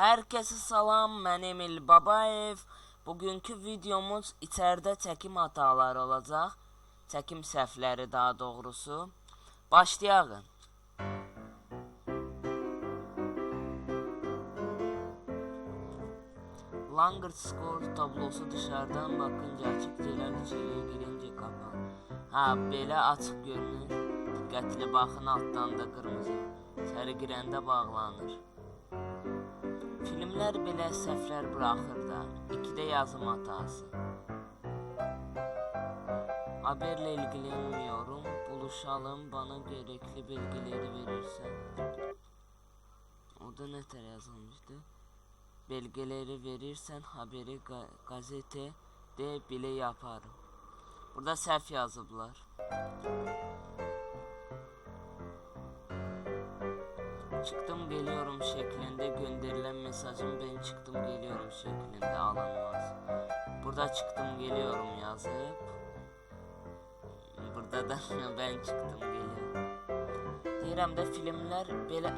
Herkese salam, ben Emil Babayev. Bugünkü videomuz içeride çekim hataları olacak. Çekim səhvləri daha doğrusu. Başlayalım. Langer Score tablosu dışarıdan bakınca açık celal içeriye girince kapalı. Ha belə açıq görünür. Diqqətli baxın altdan da qırmızı. İçəri girəndə bağlanır. Filmlər belə səhvlər buraxır da. İkidə yazım hatası. Haberle ilgilenmiyorum. Buluşalım bana gerekli bilgileri verirsen. Orada ne tər yazılmıştı? Belgeleri verirsen haberi ga gazete de bile yaparım. Burada səhv yazıblar. Çıktım geliyorum şeklinde gönderilen mesajım ben çıktım geliyorum şeklinde alınmaz. Burada çıktım geliyorum yazıp burada da ben çıktım geliyorum. Deyirəm də filmlər belə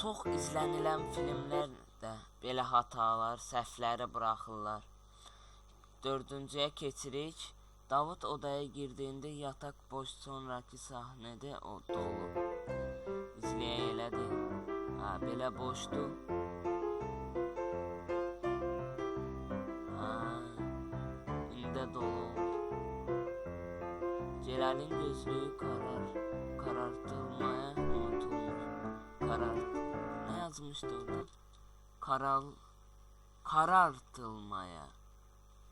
çox izlənilən filmlərdə belə hatalar, səhvləri buraxırlar. Dördüncüyə keçirik. Davud odaya girdiğinde yatak boş sonraki sahnede o dolu. Elədi. Ha, belə boşdu. Ha, indi dolu oldu. Celal'in gözlüğü karar karartılmaya unutulmuş. Karart ne yazmıştı orada? Karal karartılmaya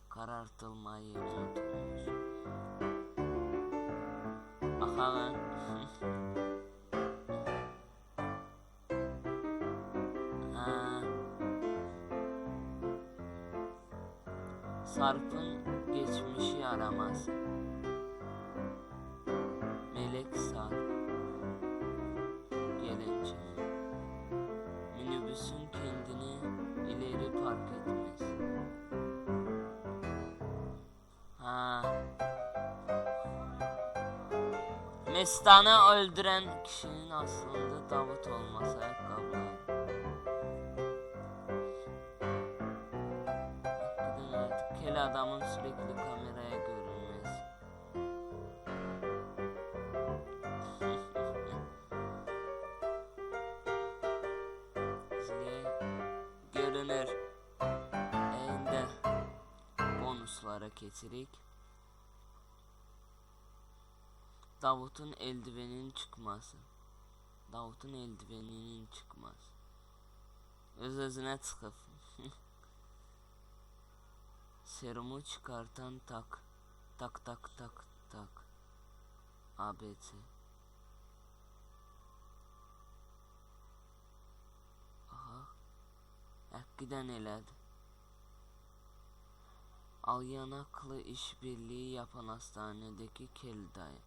karartılmayı unutulmuş. Bakalım. ha. Sarp'ın geçmişi araması. Melek Sarp. Gelince. Minibüsün kendini ileri park etmesi. Ha. Mestan'ı öldüren kişinin aslında Davut olması ayakkabılar. Kel adamın sürekli kameraya görünmesi. Görünür. Ende bonuslara keçirik. Davut'un eldiveninin çıkması. Davut'un eldiveninin çıkması. Öz özüne çıkıp. Serumu çıkartan tak. Tak tak tak tak. ABC. Aha. Hakikaten elədi. Al yanaklı işbirliği yapan hastanedeki kel dayı.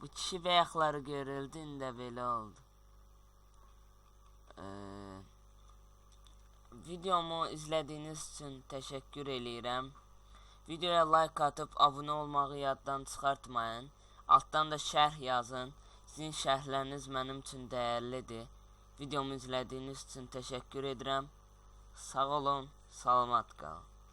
Bu kişi bəyəkləri görüldü, indi belə oldu. Ee, videomu izlədiyiniz üçün təşəkkür eləyirəm. Videoya like atıb abunə olmağı yaddan çıxartmayın. Altdan da şərh yazın. Sizin şərhləriniz mənim üçün dəyərlidir. Videomu izlədiyiniz üçün təşəkkür edirəm. Sağ olun, salamat qalın.